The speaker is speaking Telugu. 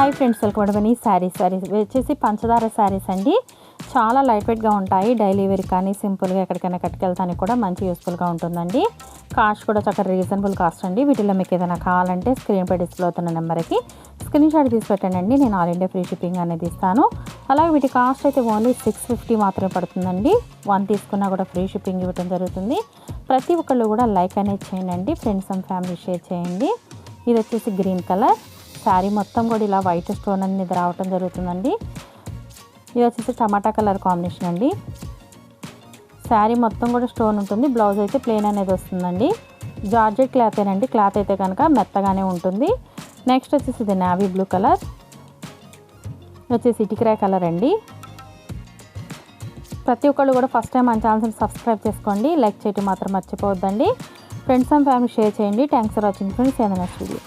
హాయ్ ఫ్రెండ్స్ వెల్కమ్ అడవని శారీస్ శారీస్ వచ్చేసి పంచదార శారీస్ అండి. చాలా లైట్ వెయిట్గా ఉంటాయి. డైలీ వేర్ కానీ సింపుల్గా ఎక్కడికైనా కట్టుకెళ్తానికి కూడా మంచి యూస్ఫుల్గా ఉంటుందండి. కాస్ట్ కూడా చక్కగా రీజనబుల్ కాస్ట్ అండి. వీటిలో మీకు ఏదైనా కావాలంటే స్క్రీన్ పై డిస్ప్లే అవుతున్న నెంబర్కి స్క్రీన్ షాట్ తీసి పెట్టండి నేను ఆల్ ఇండియా ఫ్రీ షిప్పింగ్ అనేది ఇస్తాను. అలాగే వీటి కాస్ట్ అయితే ఓన్లీ సిక్స్ ఫిఫ్టీ మాత్రమే పడుతుందండి. వన్ తీసుకున్నా కూడా ఫ్రీ షిప్పింగ్ ఇవ్వడం జరుగుతుంది. ప్రతి ఒక్కళ్ళు కూడా లైక్ అనేది చేయండి. ఫ్రెండ్స్ అండ్ ఫ్యామిలీ షేర్ చేయండి. ఇది వచ్చేసి గ్రీన్ కలర్ శారీ మొత్తం కూడా ఇలా వైట్ స్టోన్ అనేది రావటం జరుగుతుందండి. ఇది వచ్చేసి టమాటా కలర్ కాంబినేషన్ అండి. శారీ మొత్తం కూడా స్టోన్ ఉంటుంది. బ్లౌజ్ అయితే ప్లెయిన్ అనేది వస్తుందండి. జార్జెట్ క్లాత్ ఏనండి. క్లాత్ అయితే కనుక మెత్తగానే ఉంటుంది. నెక్స్ట్ వచ్చేసి ఇది నావీ బ్లూ కలర్ వచ్చేసి ఇటికిరాయ్ కలర్ అండి. ప్రతి ఒక్కళ్ళు కూడా ఫస్ట్ టైం మన ఛానల్స్ని సబ్స్క్రైబ్ చేసుకోండి. లైక్ చేయటం మాత్రం మర్చిపోవద్దండి. ఫ్రెండ్స్ అండ్ ఫ్యామిలీ షేర్ చేయండి. థ్యాంక్స్ ఫర్ వాచింగ్ ఫ్రెండ్స్ ఏదైనా వీడియో